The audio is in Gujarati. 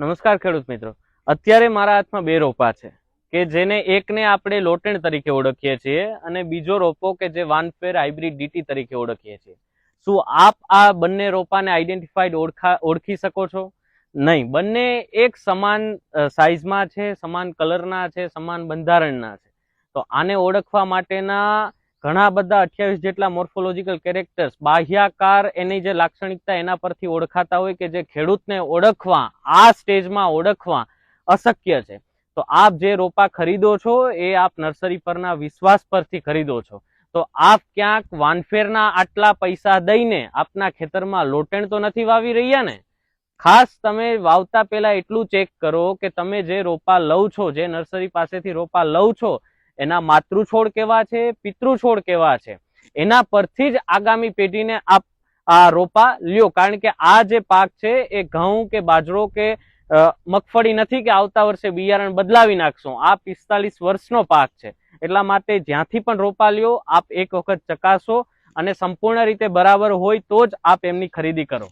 નમસ્કાર ખેડૂત મિત્રો. અત્યારે મારા હાથમાં બે રોપા છે, કે જેને એકને આપણે લોટેણ તરીકે ઓળખીએ છીએ અને બીજો રોપો કે જે વાનફેર હાઇબ્રિડ ડીટી તરીકે ઓળખીએ છીએ. શું આપ આ બંને રોપાને આઈડેન્ટિફાઈડ ઓળખા, ઓળખી શકો છો? નહીં, બંને એક સમાન સાઇઝમાં છે, સમાન કલરના છે, સમાન બંધારણના છે. તો આને ઓળખવા માટેના ઘણા બધા અઠ્યાવીસ જેટલા મોર્ફોલોજીકલ કેરેક્ટર્સ બાહ્યાકાર એની જે લાક્ષણિકતા એના પરથી ઓળખાતા હોય કે જે ખેડૂતને ઓળખવા, આ સ્ટેજમાં ઓળખવા અશક્ય છે. તો આપ જે રોપા ખરીદો છો, એ આપ નર્સરી પરના વિશ્વાસ પરથી ખરીદો છો. તો આપ ક્યાંક વાનફેરના આટલા પૈસા દઈને આપના ખેતરમાં લોટેણ તો નથી વાવી રહ્યા ને? ખાસ તમે વાવતા પહેલા એટલું ચેક કરો કે તમે જે રોપા લઉં છો, જે નર્સરી પાસેથી રોપા લઉં છો એના માતૃ છોડ કેવા છે પિતૃ છોડ કેવા છે? એના પરથી જ આગામી પેઢીને આપ આ રોપા લ્યો. કારણ કે આ જે પાક છે એ ઘઉં કે બાજરો કે મગફળી નથી કે આવતા વર્ષે બિયારણ બદલાવી નાખશો. આ પિસ્તાલીસ વર્ષનો પાક છે. એટલા માટે જ્યાંથી પણ રોપા લ્યો, આપ એક વખત ચકાસો અને સંપૂર્ણ રીતે બરાબર હોય તો જ આપ એમની ખરીદી કરો.